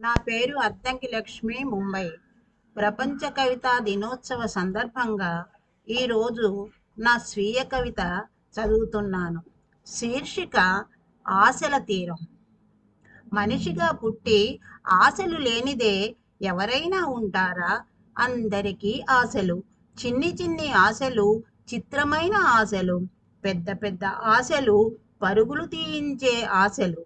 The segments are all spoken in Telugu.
నా పేరు అద్దంకి లక్ష్మి ముంబై. ప్రపంచ కవితా దినోత్సవ సందర్భంగా ఈరోజు నా స్వీయ కవిత చదువుతున్నాను. శీర్షిక ఆశల తీరం. మనిషిగా పుట్టి ఆశలు లేనిదే ఎవరైనా ఉంటారా? అందరికీ ఆశలు. చిన్ని చిన్ని ఆశలు చిత్రమైన ఆశలు. పెద్ద పెద్ద ఆశలు పరుగులు తీయించే ఆశలు.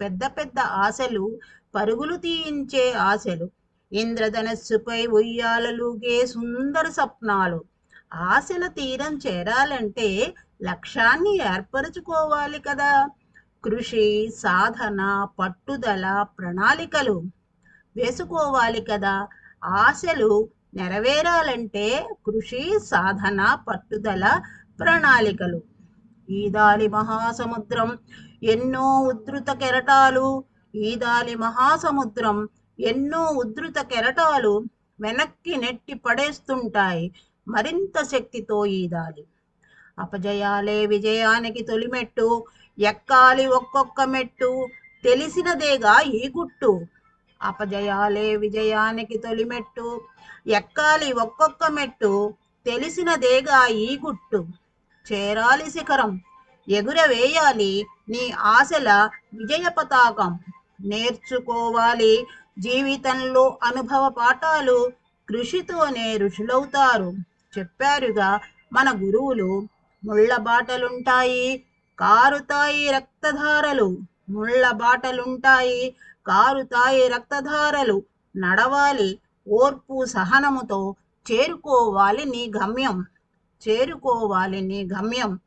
పెద్ద పెద్ద ఆశలు పరుగులు తీయించే ఆశలు. ఇంద్రధనస్సుపై ఉయ్యాలలుగే సుందర స్వప్నాలు. ఆశల తీరం చేరాలంటే లక్ష్యాన్ని ఏర్పరచుకోవాలి కదా. కృషి సాధన పట్టుదల ప్రణాళికలు వేసుకోవాలి కదా. ఆశలు నెరవేరాలంటే కృషి సాధన పట్టుదల ప్రణాళికలు ఈదాలి మహాసముద్రం. ఎన్నో ఉద్ధృత కెరటాలు. ఈదాలి మహాసముద్రం. ఎన్నో ఉద్ధృత కెరటాలు వెనక్కి నెట్టి పడేస్తుంటాయి. మరింత శక్తితో ఈదాలి. అపజయాలే విజయానికి తొలిమెట్టు. ఎక్కాలి ఒక్కొక్క మెట్టు. తెలిసినదేగా ఈ గుట్టు. అపజయాలే విజయానికి తొలిమెట్టు. ఎక్కాలి ఒక్కొక్క మెట్టు. తెలిసినదేగా ఈ గుట్టు. చేరాలి శిఖరం. ఎగురవేయాలి నీ ఆశల విజయ పతాకం నేర్చుకోవాలి జీవితంలో అనుభవ పాఠాలు. కృషితోనే ఋషులవుతారు. చెప్పారుగా మన గురువులు ముళ్ళ బాటలుంటాయి కారుతాయి రక్తధారలు. ముళ్ళ బాటలుంటాయి కారుతాయి రక్తధారలు. నడవాలి ఓర్పు సహనముతో చేరుకోవాలి నీ గమ్యం. చేరుకోవాలి గమ్యం.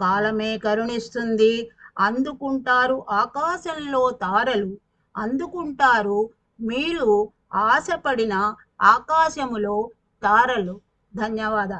కాలమే కరుణిస్తుంది. అందుకుంటారు ఆకాశంలో తారలు. అందుకుంటారు మీరు ఆశపడిన ఆకాశములో తారలు. ధన్యవాదాలు.